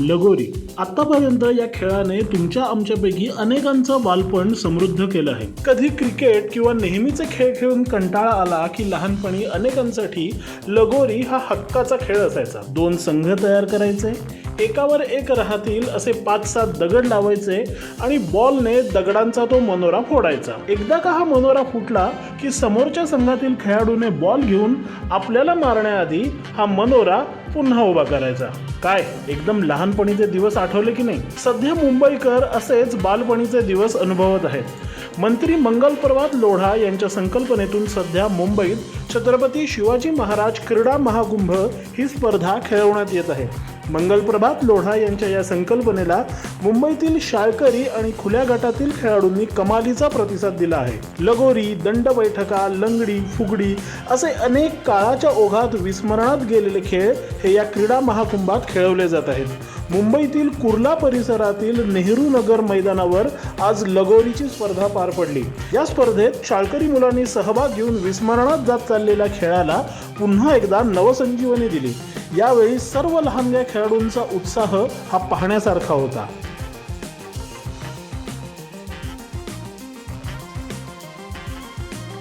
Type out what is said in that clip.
लगोरी. आतापर्यंत या खेळाने तुमच्या आमच्यापैकी अनेकांचं बालपण समृद्ध केलं आहे. कधी क्रिकेट किंवा नेहमीचे खेळ खेळून कंटाळा आला की लहानपणी अनेकांसाठी लगोरी हा हक्काचा खेळ असायचा. दोन संघ तयार करायचे एकावर एक राहतील असे पाच सात दगड लावायचे आणि बॉलने दगडांचा तो मनोरा फोडायचा. एकदा का हा मनोरा फुटला की समोरच्या संघातील खेळाडूने बॉल घेऊन आपल्याला मारण्याआधी हा मनोरा पुन्हा उभा करायचा. काय एकदम लहानपणीचे दिवस आठवले की नाही? सध्या मुंबईकर असेच बालपणीचे दिवस अनुभवत आहेत. मंत्री मंगल प्रभात लोढा यांच्या संकल्पनेतून सध्या मुंबईत छत्रपती शिवाजी महाराज क्रीडा महाकुंभ ही स्पर्धा खेळवण्यात येत आहे. मंगलप्रभात लोढा यांच्या या संकल्पनेला मुंबईतील शाळकरी आणि खुल्या गटातील खेळाडूंनी कमालीचा प्रतिसाद दिला आहे. लगोरी दंड बैठका लंगडी फुगडी असे अनेक काळाच्या ओघात विस्मरणात गेलेले खेळ हे या क्रीडा महाकुंभात खेळवले जात आहेत. मुंबईतील कुर्ला परिसरातील नेहरू नगर मैदानावर आज लगोरीची स्पर्धा पार पडली. या स्पर्धेत शाळकरी मुलांनी सहभाग घेऊन विस्मरणात जात चाललेल्या खेळाला पुन्हा एकदा नवसंजीवनी दिली. यावेळी सर्व लहानग्या खेळाडूंचा उत्साह हा पाहण्यासारखा होता.